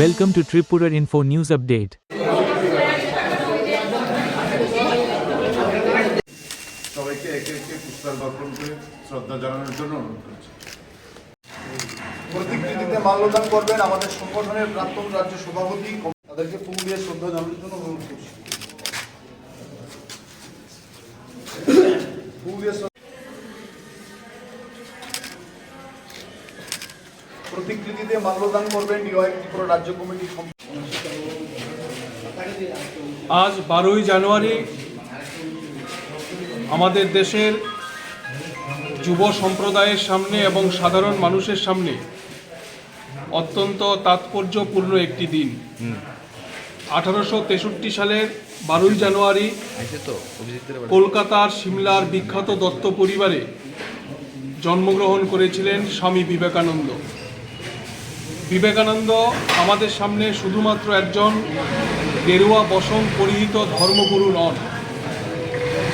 Welcome to Tripura Info News Update. সবাইকে একে একে পুষ্পার্ঘ অর্পণ করে শ্রদ্ধা জানানোর জন্য অনুরোধ করছি প্রতিকৃতিতে মাল্যদান করবেন আমাদের সংগঠনের প্রাক্তন রাজ্য সভাপতি তাদেরকে ফুল দিয়ে শ্রদ্ধা জানানোর জন্য প্রতিকৃতিতে মাল্যদান করবেন ডিওয়াই ত্রিপুরা রাজ্য কমিটি আজ বারোই জানুয়ারি আমাদের দেশের যুব সম্প্রদায়ের সামনে এবং সাধারণ মানুষের সামনে অত্যন্ত তাৎপর্যপূর্ণ একটি দিন। আঠারোশো তেষট্টি সালের বারোই জানুয়ারি কলকাতার সিমলার বিখ্যাত দত্ত পরিবারে জন্মগ্রহণ করেছিলেন স্বামী বিবেকানন্দ। বিবেকানন্দ আমাদের সামনে শুধুমাত্র একজন গেরুয়া বসং পরিহিত ধর্মগুরু নন।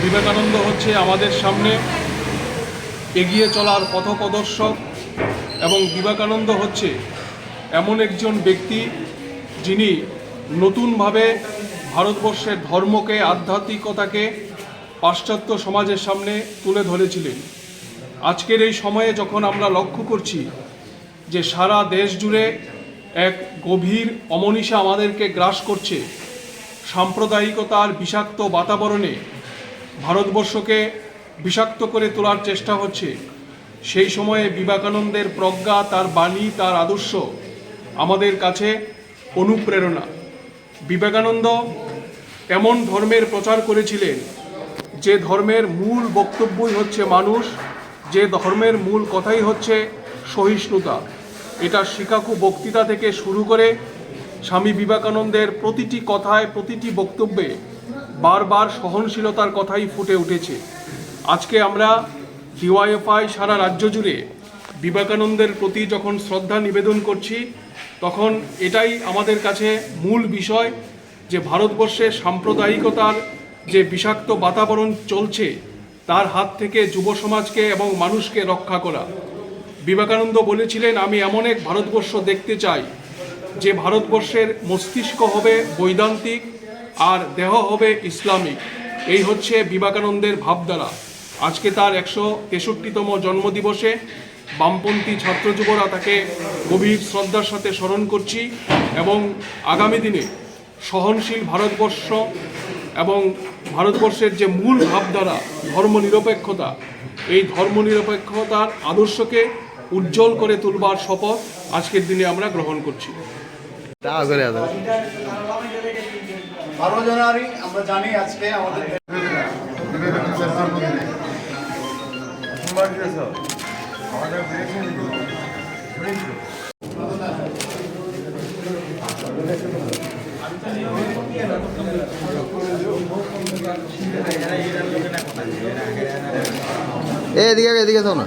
বিবেকানন্দ হচ্ছে আমাদের সামনে এগিয়ে চলার পথপ্রদর্শক এবং বিবেকানন্দ হচ্ছে এমন একজন ব্যক্তি যিনি নতুনভাবে ভারতবর্ষের ধর্মকে, আধ্যাত্মিকতাকে, পাশ্চাত্য সমাজের সামনে তুলে ধরেছিলেন। আজকের এই সময়ে যখন আমরা লক্ষ্য করছি যে সারা দেশ জুড়ে এক গভীর অমনীষা আমাদেরকে গ্রাস করছে। সাম্প্রদায়িকতার বিষাক্ত বাতাবরণে ভারতবর্ষকে বিষাক্ত করে তোলার চেষ্টা হচ্ছে। সেই সময়ে বিবেকানন্দের প্রজ্ঞা, তার বাণী, তার আদর্শ আমাদের কাছে অনুপ্রেরণা। বিবেকানন্দ এমন ধর্মের প্রচার করেছিলেন, যে ধর্মের মূল বক্তব্যই হচ্ছে মানুষ, যে ধর্মের মূল কথাই হচ্ছে সহিষ্ণুতা। এটা শিকাকু বক্তৃতা থেকে শুরু করে স্বামী বিবেকানন্দের প্রতিটি কথায়, প্রতিটি বক্তব্যে বারবার সহনশীলতার কথাই ফুটে উঠেছে। আজকে আমরা ডিওয়াইএফআই সারা রাজ্য জুড়ে বিবেকানন্দের প্রতি যখন শ্রদ্ধা নিবেদন করছি, তখন এটাই আমাদের কাছে মূল বিষয় যে ভারতবর্ষে সাম্প্রদায়িকতার যে বিষাক্ত বাতাবরণ চলছে, তার হাত থেকে যুব সমাজকে এবং মানুষকে রক্ষা করা। বিবেকানন্দ বলেছিলেন, আমি এমন এক ভারতবর্ষ দেখতে চাই, যে ভারতবর্ষের মস্তিষ্ক হবে বৈদান্তিক আর দেহ হবে ইসলামিক। এই হচ্ছে বিবেকানন্দের ভাবধারা। আজকে তার একশো তেষট্টিতম জন্মদিবসে বামপন্থী ছাত্র যুবরা তাকে গভীর শ্রদ্ধার সাথে স্মরণ করছি এবং আগামী দিনে সহনশীল ভারতবর্ষ এবং ভারতবর্ষের যে মূল ভাবধারা, ধর্মনিরপেক্ষতা, এই ধর্মনিরপেক্ষতার আদর্শকে উজ্জ্বল করে তুলবার শপথ আজকের দিনে আমরা গ্রহণ করছি। বারো জানুয়ারি আমরা জানি আজকে আমাদের এ এদিকে এদিকে থাও না